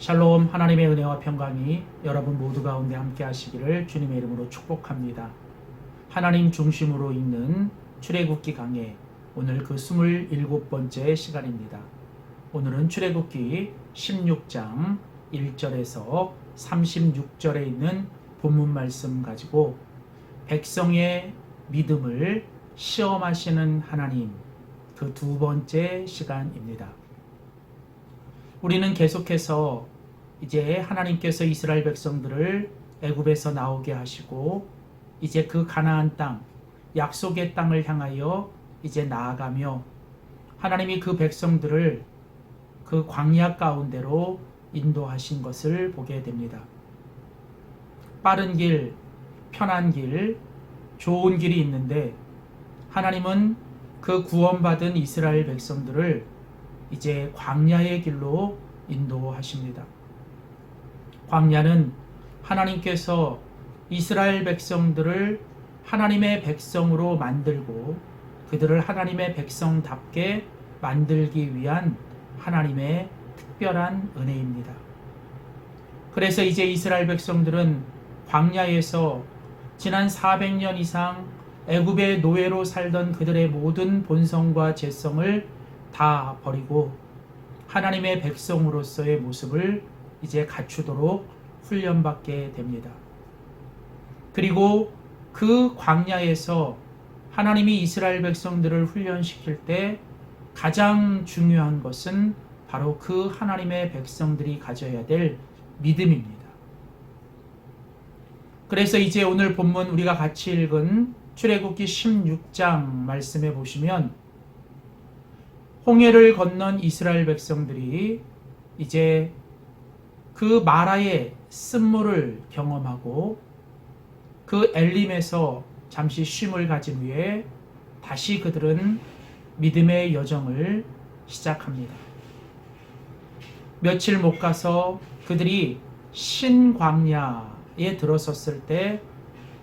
샬롬 하나님의 은혜와 평강이 여러분 모두 가운데 함께 하시기를 주님의 이름으로 축복합니다. 하나님 중심으로 읽는 출애굽기 강해 오늘 그 27번째 시간입니다. 오늘은 출애굽기 16장 1절에서 36절에 있는 본문 말씀 가지고 백성의 믿음을 시험하시는 하나님 그 두 번째 시간입니다. 우리는 계속해서 이제 하나님께서 이스라엘 백성들을 애굽에서 나오게 하시고 이제 그 가나안 땅 약속의 땅을 향하여 이제 나아가며 하나님이 그 백성들을 그 광야 가운데로 인도하신 것을 보게 됩니다. 빠른 길, 편한 길, 좋은 길이 있는데 하나님은 그 구원받은 이스라엘 백성들을 이제 광야의 길로 인도하십니다. 광야는 하나님께서 이스라엘 백성들을 하나님의 백성으로 만들고 그들을 하나님의 백성답게 만들기 위한 하나님의 특별한 은혜입니다. 그래서 이제 이스라엘 백성들은 광야에서 지난 400년 이상 애굽의 노예로 살던 그들의 모든 본성과 재성을 다 버리고 하나님의 백성으로서의 모습을 이제 갖추도록 훈련받게 됩니다. 그리고 그 광야에서 하나님이 이스라엘 백성들을 훈련시킬 때 가장 중요한 것은 바로 그 하나님의 백성들이 가져야 될 믿음입니다. 그래서 이제 오늘 본문 우리가 같이 읽은 출애굽기 16장 말씀해 보시면 홍해를 건넌 이스라엘 백성들이 이제 그 마라의 쓴물을 경험하고 그 엘림에서 잠시 쉼을 가진 후에 다시 그들은 믿음의 여정을 시작합니다. 며칠 못 가서 그들이 신광야에 들어섰을 때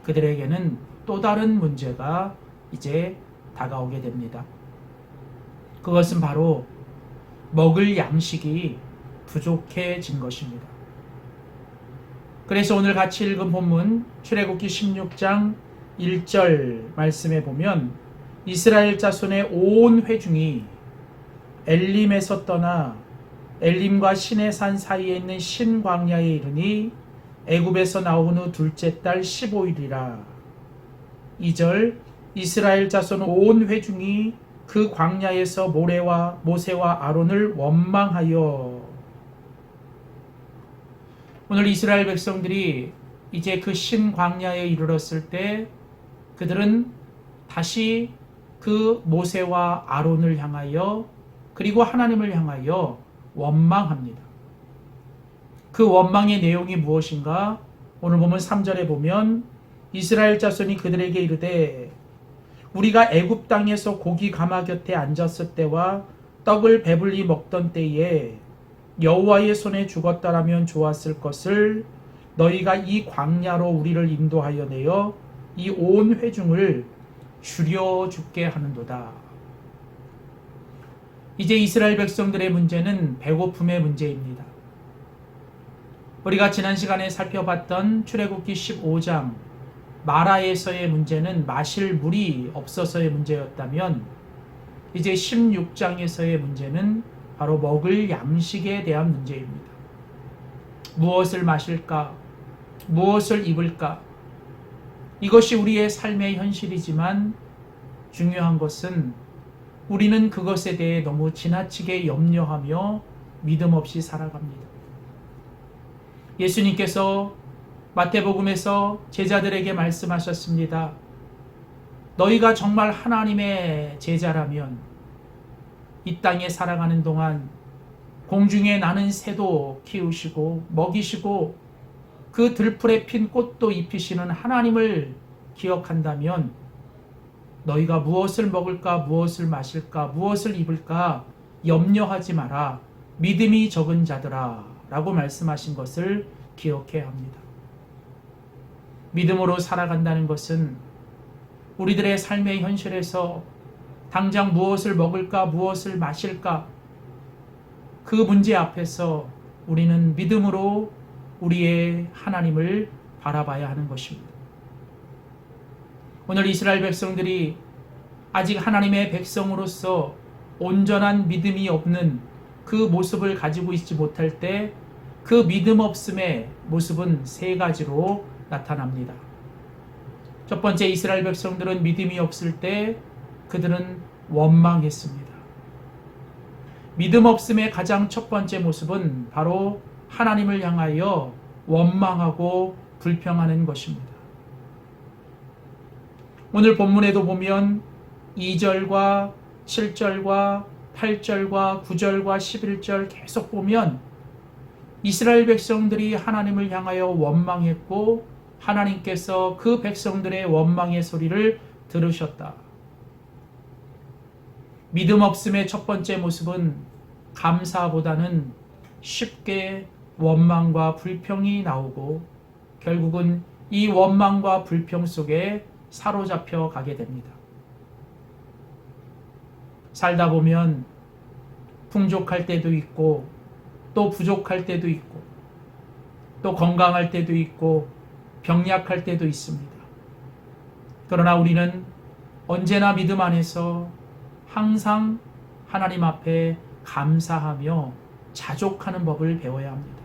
그들에게는 또 다른 문제가 이제 다가오게 됩니다. 그것은 바로 먹을 양식이 부족해진 것입니다. 그래서 오늘 같이 읽은 본문 출애굽기 16장 1절 말씀에 보면 이스라엘 자손의 온 회중이 엘림에서 떠나 엘림과 신의 산 사이에 있는 신광야에 이르니 애굽에서 나온 후 둘째 달 15일이라 2절 이스라엘 자손 온 회중이 그 광야에서 모래와 모세와 아론을 원망하여 오늘 이스라엘 백성들이 이제 그 신광야에 이르렀을 때 그들은 다시 그 모세와 아론을 향하여 그리고 하나님을 향하여 원망합니다. 그 원망의 내용이 무엇인가? 오늘 보면 3절에 보면 이스라엘 자손이 그들에게 이르되 우리가 애굽 땅에서 고기 가마 곁에 앉았을 때와 떡을 배불리 먹던 때에 여호와의 손에 죽었다라면 좋았을 것을 너희가 이 광야로 우리를 인도하여 내어 이 온 회중을 줄여 죽게 하는도다. 이제 이스라엘 백성들의 문제는 배고픔의 문제입니다. 우리가 지난 시간에 살펴봤던 출애굽기 15장 마라에서의 문제는 마실 물이 없어서의 문제였다면 이제 16장에서의 문제는 바로 먹을 양식에 대한 문제입니다. 무엇을 마실까? 무엇을 입을까? 이것이 우리의 삶의 현실이지만 중요한 것은 우리는 그것에 대해 너무 지나치게 염려하며 믿음 없이 살아갑니다. 예수님께서 마태복음에서 제자들에게 말씀하셨습니다. 너희가 정말 하나님의 제자라면 이 땅에 살아가는 동안 공중에 나는 새도 키우시고 먹이시고 그 들풀에 핀 꽃도 입히시는 하나님을 기억한다면 너희가 무엇을 먹을까, 무엇을 마실까, 무엇을 입을까 염려하지 마라. 믿음이 적은 자들아. 라고 말씀하신 것을 기억해야 합니다. 믿음으로 살아간다는 것은 우리들의 삶의 현실에서 당장 무엇을 먹을까, 무엇을 마실까, 그 문제 앞에서 우리는 믿음으로 우리의 하나님을 바라봐야 하는 것입니다. 오늘 이스라엘 백성들이 아직 하나님의 백성으로서 온전한 믿음이 없는 그 모습을 가지고 있지 못할 때 그 믿음 없음의 모습은 세 가지로 나타납니다. 첫 번째 이스라엘 백성들은 믿음이 없을 때 그들은 원망했습니다. 믿음 없음의 가장 첫 번째 모습은 바로 하나님을 향하여 원망하고 불평하는 것입니다. 오늘 본문에도 보면 2절과 7절과 8절과 9절과 11절 계속 보면 이스라엘 백성들이 하나님을 향하여 원망했고 하나님께서 그 백성들의 원망의 소리를 들으셨다. 믿음 없음의 첫 번째 모습은 감사보다는 쉽게 원망과 불평이 나오고 결국은 이 원망과 불평 속에 사로잡혀 가게 됩니다. 살다 보면 풍족할 때도 있고 또 부족할 때도 있고 또 건강할 때도 있고 병약할 때도 있습니다. 그러나 우리는 언제나 믿음 안에서 항상 하나님 앞에 감사하며 자족하는 법을 배워야 합니다.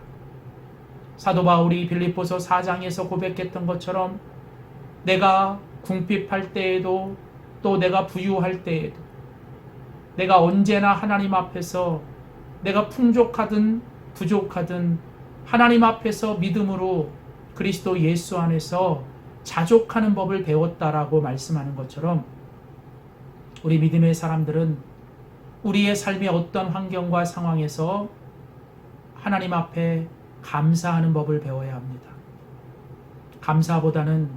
사도 바울이 빌립보서 4장에서 고백했던 것처럼 내가 궁핍할 때에도 또 내가 부유할 때에도 내가 언제나 하나님 앞에서 내가 풍족하든 부족하든 하나님 앞에서 믿음으로 그리스도 예수 안에서 자족하는 법을 배웠다라고 말씀하는 것처럼 우리 믿음의 사람들은 우리의 삶의 어떤 환경과 상황에서 하나님 앞에 감사하는 법을 배워야 합니다. 감사보다는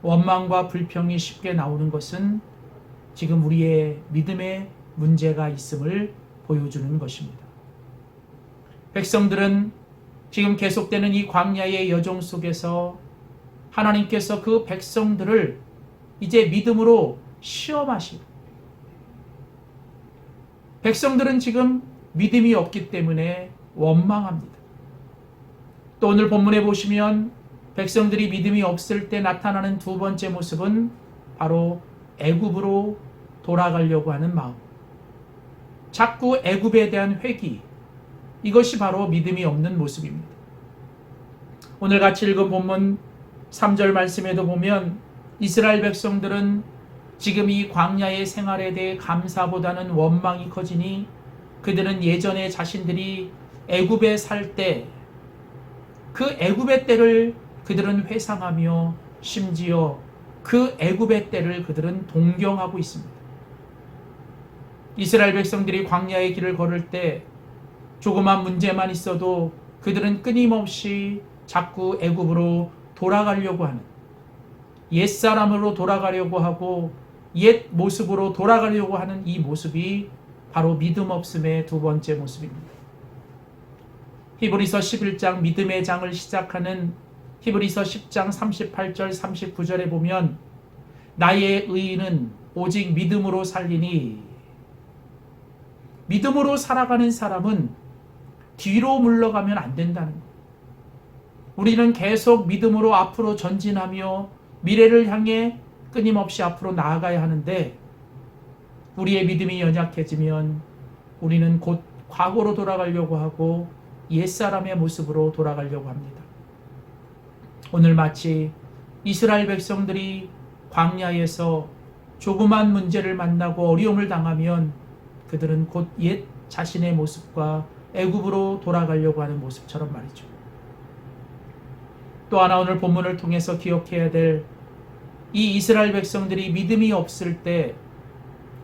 원망과 불평이 쉽게 나오는 것은 지금 우리의 믿음에 문제가 있음을 보여주는 것입니다. 백성들은 지금 계속되는 이 광야의 여정 속에서 하나님께서 그 백성들을 이제 믿음으로 시험하시고 백성들은 지금 믿음이 없기 때문에 원망합니다. 또 오늘 본문에 보시면 백성들이 믿음이 없을 때 나타나는 두 번째 모습은 바로 애굽으로 돌아가려고 하는 마음. 자꾸 애굽에 대한 회기, 이것이 바로 믿음이 없는 모습입니다. 오늘 같이 읽은 본문 3절 말씀에도 보면 이스라엘 백성들은 지금 이 광야의 생활에 대해 감사보다는 원망이 커지니 그들은 예전에 자신들이 애굽에 살 때 그 애굽의 때를 그들은 회상하며 심지어 그 애굽의 때를 그들은 동경하고 있습니다. 이스라엘 백성들이 광야의 길을 걸을 때 조그만 문제만 있어도 그들은 끊임없이 자꾸 애굽으로 돌아가려고 하는 옛사람으로 돌아가려고 하고 옛 모습으로 돌아가려고 하는 이 모습이 바로 믿음 없음의 두 번째 모습입니다. 히브리서 11장 믿음의 장을 시작하는 히브리서 10장 38절 39절에 보면 나의 의인은 오직 믿음으로 살리니 믿음으로 살아가는 사람은 뒤로 물러가면 안 된다는 것. 우리는 계속 믿음으로 앞으로 전진하며 미래를 향해 끊임없이 앞으로 나아가야 하는데 우리의 믿음이 연약해지면 우리는 곧 과거로 돌아가려고 하고 옛사람의 모습으로 돌아가려고 합니다. 오늘 마치 이스라엘 백성들이 광야에서 조그만 문제를 만나고 어려움을 당하면 그들은 곧 옛 자신의 모습과 애굽으로 돌아가려고 하는 모습처럼 말이죠. 또 하나 오늘 본문을 통해서 기억해야 될 이 이스라엘 백성들이 믿음이 없을 때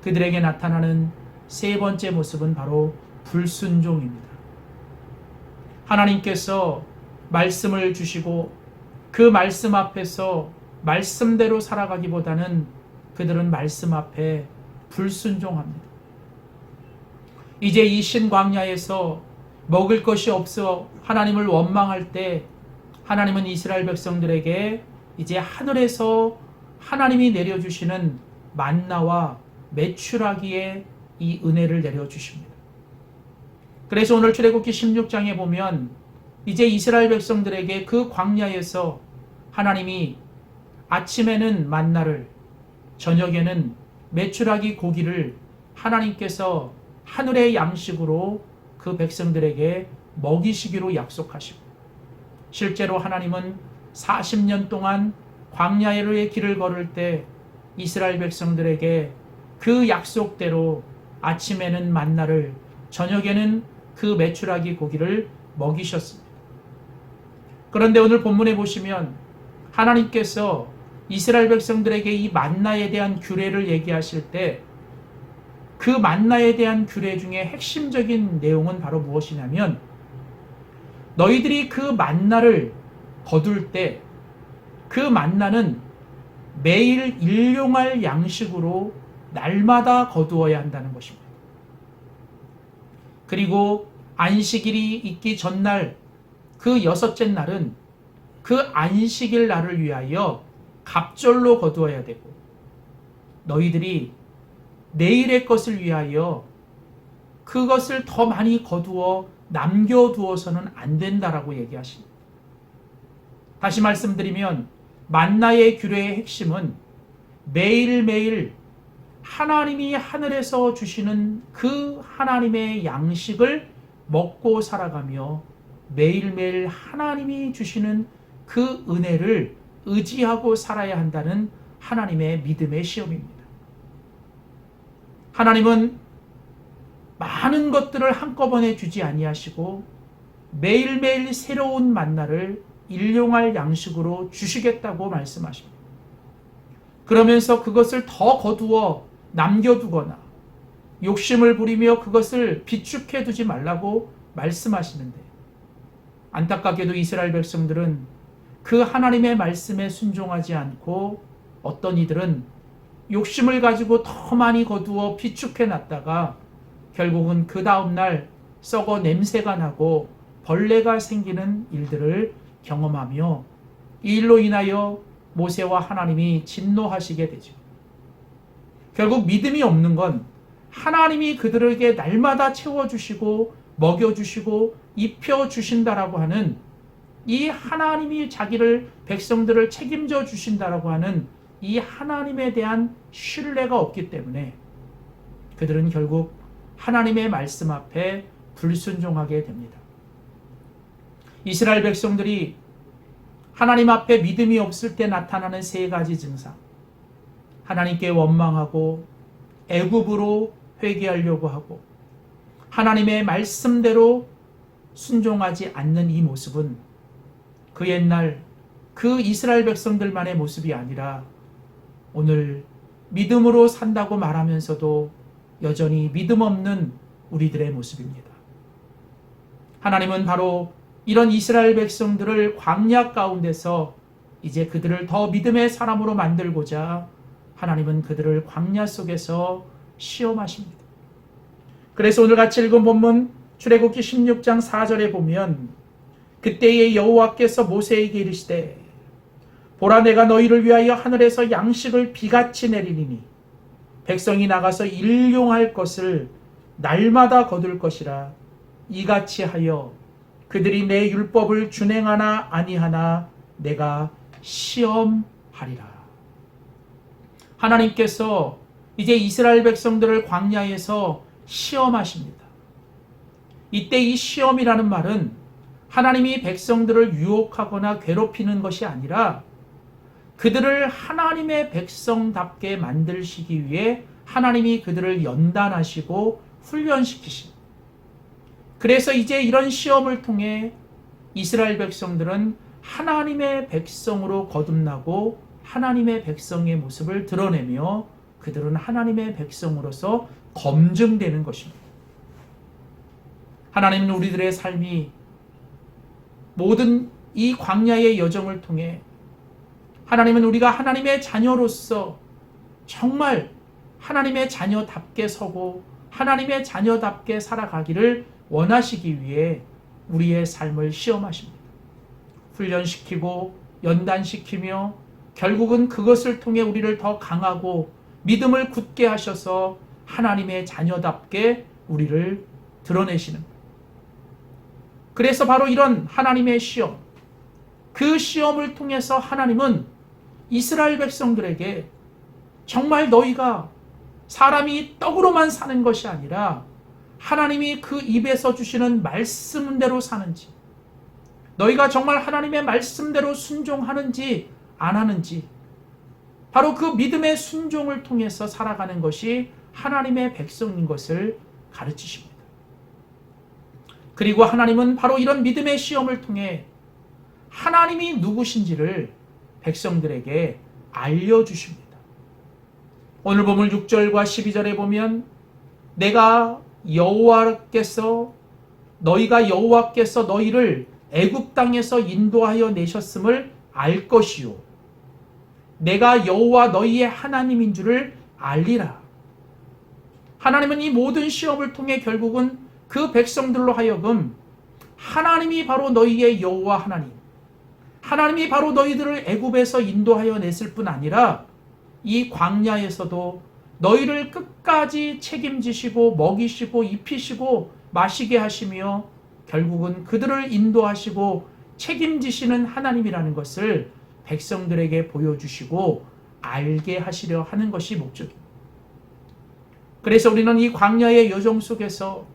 그들에게 나타나는 세 번째 모습은 바로 불순종입니다. 하나님께서 말씀을 주시고 그 말씀 앞에서 말씀대로 살아가기보다는 그들은 말씀 앞에 불순종합니다. 이제 이 신광야에서 먹을 것이 없어 하나님을 원망할 때 하나님은 이스라엘 백성들에게 이제 하늘에서 하나님이 내려주시는 만나와 매출하기에 이 은혜를 내려주십니다. 그래서 오늘 출애굽기 16장에 보면 이제 이스라엘 백성들에게 그 광야에서 하나님이 아침에는 만나를 저녁에는 메추라기 고기를 하나님께서 하늘의 양식으로 그 백성들에게 먹이시기로 약속하시고 실제로 하나님은 40년 동안 광야의 길을 걸을 때 이스라엘 백성들에게 그 약속대로 아침에는 만나를 저녁에는 그 메추라기 고기를 먹이셨습니다. 그런데 오늘 본문에 보시면 하나님께서 이스라엘 백성들에게 이 만나에 대한 규례를 얘기하실 때 그 만나에 대한 규례 중에 핵심적인 내용은 바로 무엇이냐면 너희들이 그 만나를 거둘 때 그 만나는 매일 일용할 양식으로 날마다 거두어야 한다는 것입니다. 그리고 안식일이 있기 전날 그 여섯째 날은 그 안식일 날을 위하여 갑절로 거두어야 되고 너희들이 내일의 것을 위하여 그것을 더 많이 거두어 남겨두어서는 안 된다라고 얘기하십니다. 다시 말씀드리면 만나의 규례의 핵심은 매일매일 하나님이 하늘에서 주시는 그 하나님의 양식을 먹고 살아가며 매일매일 하나님이 주시는 그 은혜를 의지하고 살아야 한다는 하나님의 믿음의 시험입니다. 하나님은 많은 것들을 한꺼번에 주지 아니하시고 매일매일 새로운 만나를 일용할 양식으로 주시겠다고 말씀하십니다. 그러면서 그것을 더 거두어 남겨두거나 욕심을 부리며 그것을 비축해 두지 말라고 말씀하시는데 안타깝게도 이스라엘 백성들은 그 하나님의 말씀에 순종하지 않고 어떤 이들은 욕심을 가지고 더 많이 거두어 비축해 놨다가 결국은 그 다음날 썩어 냄새가 나고 벌레가 생기는 일들을 경험하며 이 일로 인하여 모세와 하나님이 진노하시게 되죠. 결국 믿음이 없는 건 하나님이 그들에게 날마다 채워주시고 먹여주시고 입혀주신다라고 하는 이 하나님이 자기를 백성들을 책임져 주신다라고 하는 이 하나님에 대한 신뢰가 없기 때문에 그들은 결국 하나님의 말씀 앞에 불순종하게 됩니다. 이스라엘 백성들이 하나님 앞에 믿음이 없을 때 나타나는 세 가지 증상. 하나님께 원망하고 애굽으로 회개하려고 하고 하나님의 말씀대로 순종하지 않는 이 모습은 그 옛날 그 이스라엘 백성들만의 모습이 아니라 오늘 믿음으로 산다고 말하면서도 여전히 믿음 없는 우리들의 모습입니다. 하나님은 바로 이런 이스라엘 백성들을 광야 가운데서 이제 그들을 더 믿음의 사람으로 만들고자 하나님은 그들을 광야 속에서 시험하십니다. 그래서 오늘 같이 읽은 본문 출애굽기 16장 4절에 보면 그때에 여호와께서 모세에게 이르시되 보라 내가 너희를 위하여 하늘에서 양식을 비같이 내리리니 백성이 나가서 일용할 것을 날마다 거둘 것이라 이같이 하여 그들이 내 율법을 준행하나 아니하나 내가 시험하리라. 하나님께서 이제 이스라엘 백성들을 광야에서 시험하십니다. 이때 이 시험이라는 말은 하나님이 백성들을 유혹하거나 괴롭히는 것이 아니라 그들을 하나님의 백성답게 만들시기 위해 하나님이 그들을 연단하시고 훈련시키신. 그래서 이제 이런 시험을 통해 이스라엘 백성들은 하나님의 백성으로 거듭나고 하나님의 백성의 모습을 드러내며 그들은 하나님의 백성으로서 검증되는 것입니다. 하나님은 우리들의 삶이 모든 이 광야의 여정을 통해 하나님은 우리가 하나님의 자녀로서 정말 하나님의 자녀답게 서고 하나님의 자녀답게 살아가기를 원하시기 위해 우리의 삶을 시험하십니다. 훈련시키고 연단시키며 결국은 그것을 통해 우리를 더 강하고 믿음을 굳게 하셔서 하나님의 자녀답게 우리를 드러내시는 그래서 바로 이런 하나님의 시험, 그 시험을 통해서 하나님은 이스라엘 백성들에게 정말 너희가 사람이 떡으로만 사는 것이 아니라 하나님이 그 입에서 주시는 말씀대로 사는지, 너희가 정말 하나님의 말씀대로 순종하는지 안 하는지, 바로 그 믿음의 순종을 통해서 살아가는 것이 하나님의 백성인 것을 가르치십니다. 그리고 하나님은 바로 이런 믿음의 시험을 통해 하나님이 누구신지를 백성들에게 알려주십니다. 오늘 보물 6절과 12절에 보면 내가 여호와께서 너희가 여호와께서 너희를 애굽 땅에서 인도하여 내셨음을 알 것이요 내가 여호와 너희의 하나님인 줄을 알리라. 하나님은 이 모든 시험을 통해 결국은 그 백성들로 하여금 하나님이 바로 너희의 여호와 하나님, 하나님이 바로 너희들을 애굽에서 인도하여 냈을 뿐 아니라 이 광야에서도 너희를 끝까지 책임지시고 먹이시고 입히시고 마시게 하시며 결국은 그들을 인도하시고 책임지시는 하나님이라는 것을 백성들에게 보여주시고 알게 하시려 하는 것이 목적입니다. 그래서 우리는 이 광야의 여정 속에서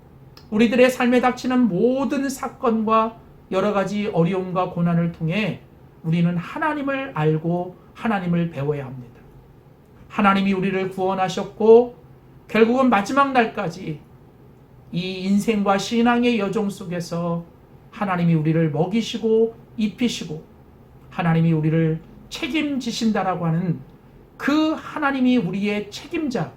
우리들의 삶에 닥치는 모든 사건과 여러 가지 어려움과 고난을 통해 우리는 하나님을 알고 하나님을 배워야 합니다. 하나님이 우리를 구원하셨고 결국은 마지막 날까지 이 인생과 신앙의 여정 속에서 하나님이 우리를 먹이시고 입히시고 하나님이 우리를 책임지신다라고 하는 그 하나님이 우리의 책임자,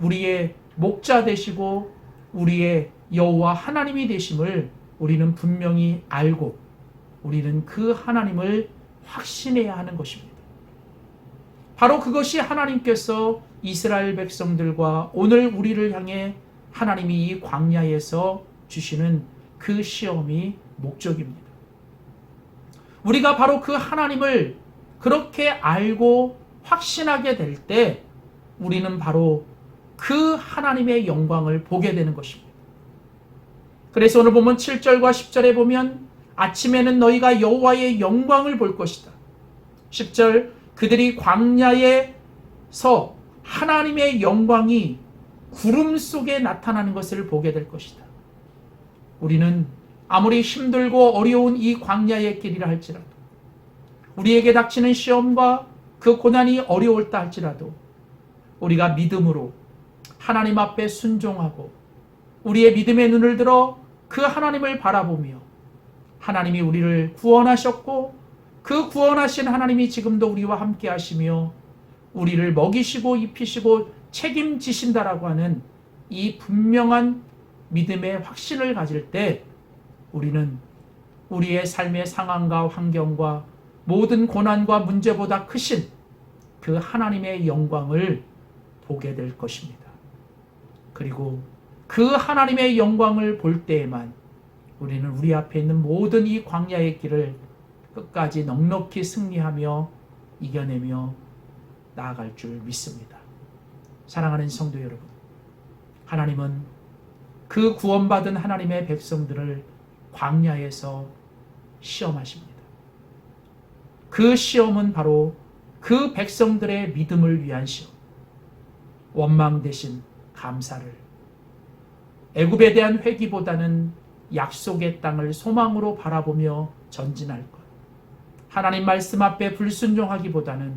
우리의 목자 되시고 우리의 여호와 하나님이 되심을 우리는 분명히 알고 우리는 그 하나님을 확신해야 하는 것입니다. 바로 그것이 하나님께서 이스라엘 백성들과 오늘 우리를 향해 하나님이 이 광야에서 주시는 그 시험이 목적입니다. 우리가 바로 그 하나님을 그렇게 알고 확신하게 될 때 우리는 바로 그 하나님의 영광을 보게 되는 것입니다. 그래서 오늘 보면 7절과 10절에 보면 아침에는 너희가 여호와의 영광을 볼 것이다. 10절 그들이 광야에서 하나님의 영광이 구름 속에 나타나는 것을 보게 될 것이다. 우리는 아무리 힘들고 어려운 이 광야의 길이라 할지라도 우리에게 닥치는 시험과 그 고난이 어려울다 할지라도 우리가 믿음으로 하나님 앞에 순종하고 우리의 믿음의 눈을 들어 그 하나님을 바라보며 하나님이 우리를 구원하셨고 그 구원하신 하나님이 지금도 우리와 함께 하시며 우리를 먹이시고 입히시고 책임지신다라고 하는 이 분명한 믿음의 확신을 가질 때 우리는 우리의 삶의 상황과 환경과 모든 고난과 문제보다 크신 그 하나님의 영광을 보게 될 것입니다. 그리고 그 하나님의 영광을 볼 때에만 우리는 우리 앞에 있는 모든 이 광야의 길을 끝까지 넉넉히 승리하며 이겨내며 나아갈 줄 믿습니다. 사랑하는 성도 여러분, 하나님은 그 구원받은 하나님의 백성들을 광야에서 시험하십니다. 그 시험은 바로 그 백성들의 믿음을 위한 시험, 원망 대신 감사를, 애굽에 대한 회기보다는 약속의 땅을 소망으로 바라보며 전진할 것. 하나님 말씀 앞에 불순종하기보다는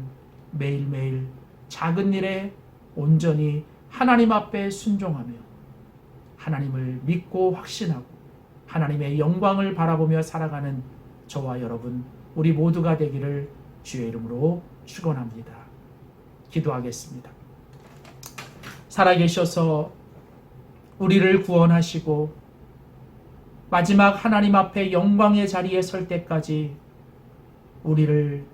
매일매일 작은 일에 온전히 하나님 앞에 순종하며 하나님을 믿고 확신하고 하나님의 영광을 바라보며 살아가는 저와 여러분 우리 모두가 되기를 주의 이름으로 축원합니다. 기도하겠습니다. 살아계셔서 우리를 구원하시고 마지막 하나님 앞에 영광의 자리에 설 때까지 우리를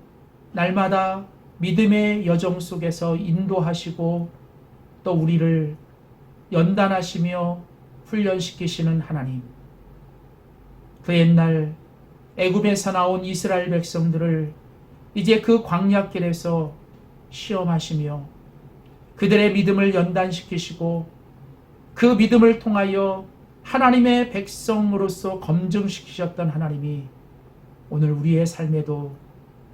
날마다 믿음의 여정 속에서 인도하시고 또 우리를 연단하시며 훈련시키시는 하나님. 그 옛날 애굽에서 나온 이스라엘 백성들을 이제 그 광야길에서 시험하시며 그들의 믿음을 연단시키시고 그 믿음을 통하여 하나님의 백성으로서 검증시키셨던 하나님이 오늘 우리의 삶에도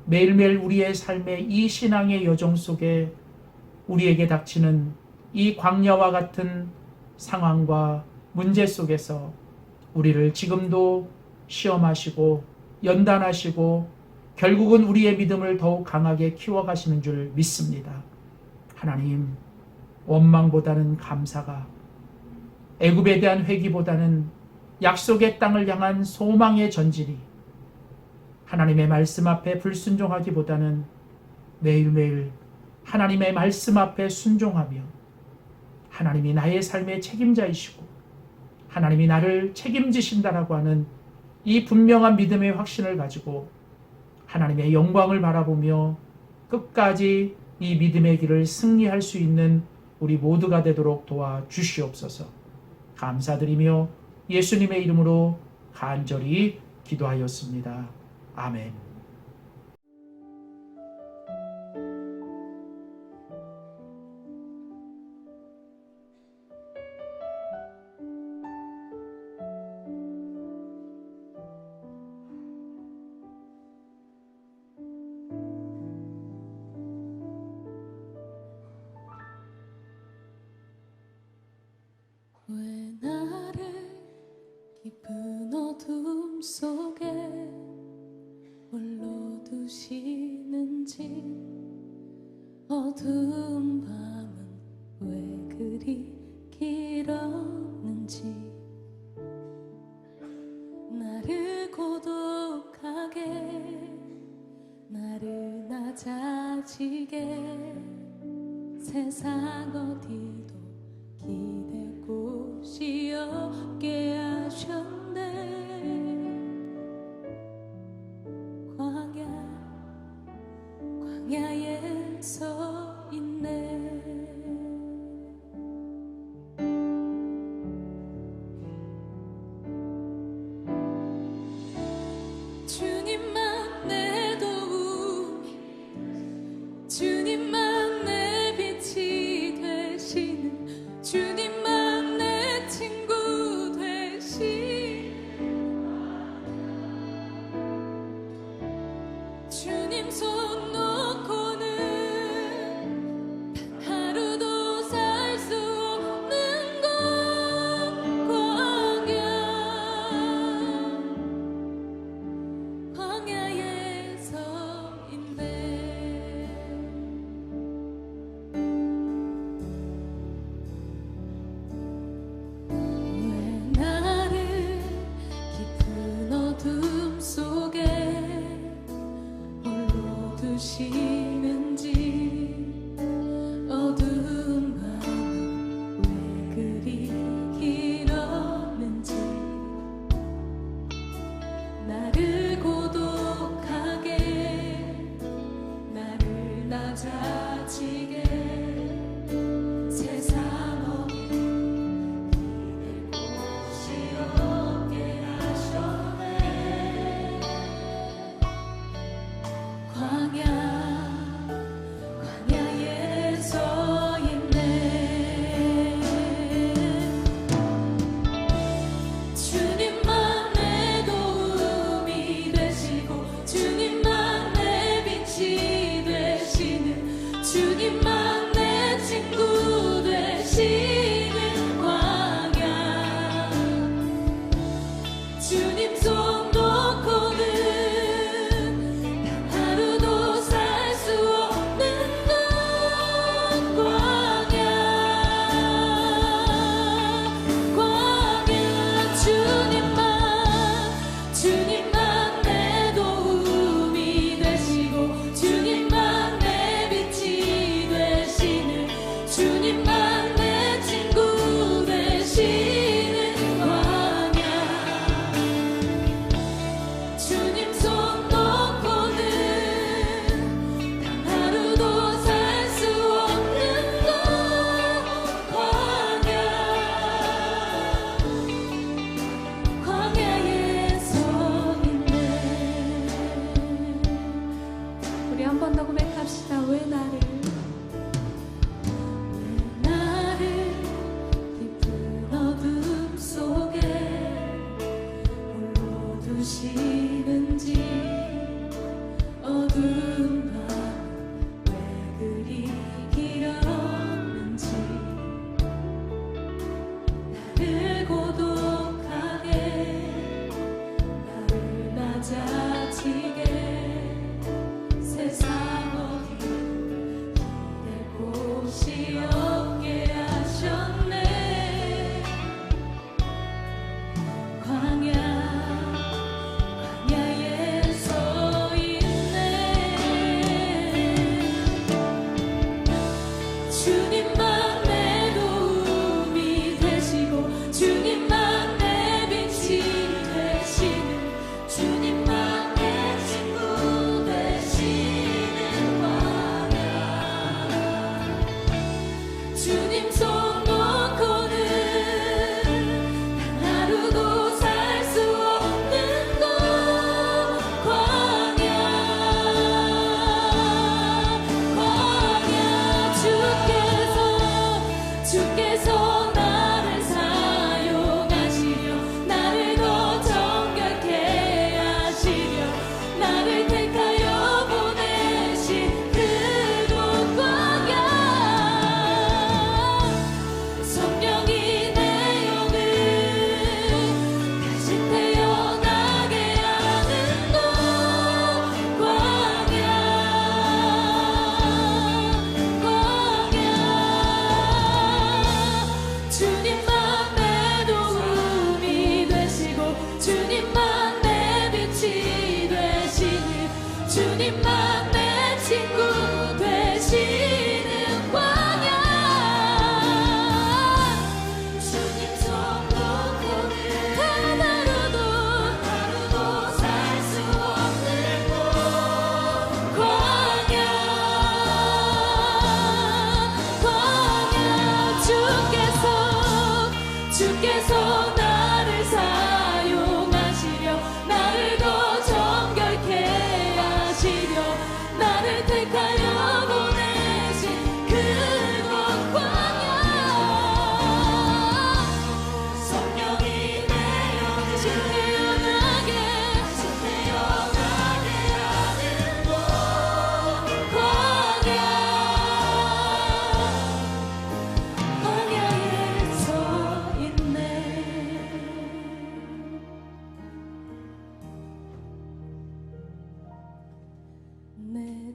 매일매일 우리의 삶의 이 신앙의 여정 속에 우리에게 닥치는 이 광야와 같은 상황과 문제 속에서 우리를 지금도 시험하시고 연단하시고 결국은 우리의 믿음을 더욱 강하게 키워가시는 줄 믿습니다. 하나님, 원망보다는 감사가 애굽에 대한 회기보다는 약속의 땅을 향한 소망의 전진이 하나님의 말씀 앞에 불순종하기보다는 매일매일 하나님의 말씀 앞에 순종하며 하나님이 나의 삶의 책임자이시고 하나님이 나를 책임지신다라고 하는 이 분명한 믿음의 확신을 가지고 하나님의 영광을 바라보며 끝까지 이 믿음의 길을 승리할 수 있는 우리 모두가 되도록 도와 주시옵소서. 감사드리며 예수님의 이름으로 간절히 기도하였습니다. 아멘. 왜 나를 깊은 어둠 속에 홀로 두시는지 어두운 밤은 왜 그리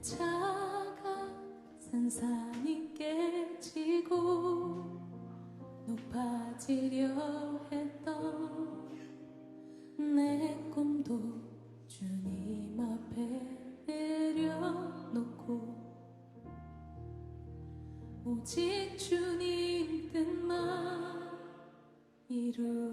내 차가 산산이 깨지고 높아지려 했던 내 꿈도 주님 앞에 내려놓고 오직 주님 뜻만 이루